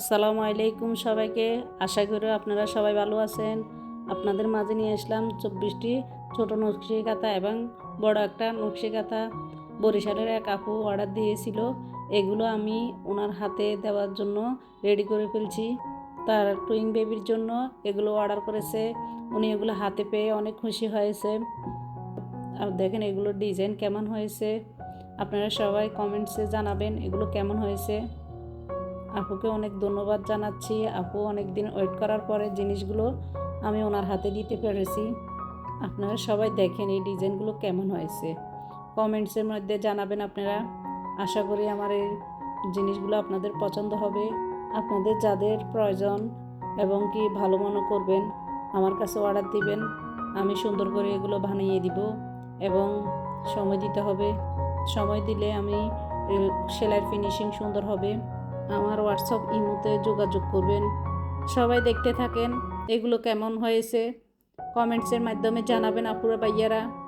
আসসালামু আলাইকুম সবাইকে। আশা করি আপনারা সবাই ভালো আছেন। আপনাদের মাঝে নিয়ে আসলাম চব্বিশটি ছোট নকশি কাঁথা এবং বড় একটা নকশি কাঁথা বরিশালের এক আপু অর্ডার দিয়েছিল। এগুলো আমি ওনার হাতে দেওয়ার জন্য রেডি করে ফেলছি। তার টুইং বেবির জন্য এগুলো অর্ডার করেছে। উনি এগুলো হাতে পেয়ে অনেক খুশি হয়েছে। আর দেখেন এগুলোর ডিজাইন কেমন হয়েছে। আপনারা সবাই কমেন্টসে জানাবেন এগুলো কেমন হয়েছে। আপুকে অনেক ধন্যবাদ জানাচ্ছি। আপু অনেক দিন ওয়েট করার পরে জিনিসগুলো আমি ওনার হাতে দিতে পেরেছি। আপনারা সবাই দেখেন এই ডিজাইনগুলো কেমন হয়েছে। কমেন্টসের মধ্যে জানাবেন আপনারা। আশা করি আমার এই জিনিসগুলো আপনাদের পছন্দ হবে। আপনাদের যাদের প্রয়োজন এবং কি ভালো মনে করবেন, আমার কাছে অর্ডার দিবেন। আমি সুন্দর করে এগুলো বানিয়ে দিব এবং সময় দিতে হবে। সময় দিলে আমি সেলাইয়ের ফিনিশিং সুন্দর হবে। আমার হোয়াটসঅ্যাপ ইমোতে যোগাযোগ করবেন। সবাই দেখতে থাকেন, এগুলো কেমন হয়েছে? কমেন্টসের মাধ্যমে জানাবেন আপুরা ভাইয়ারা।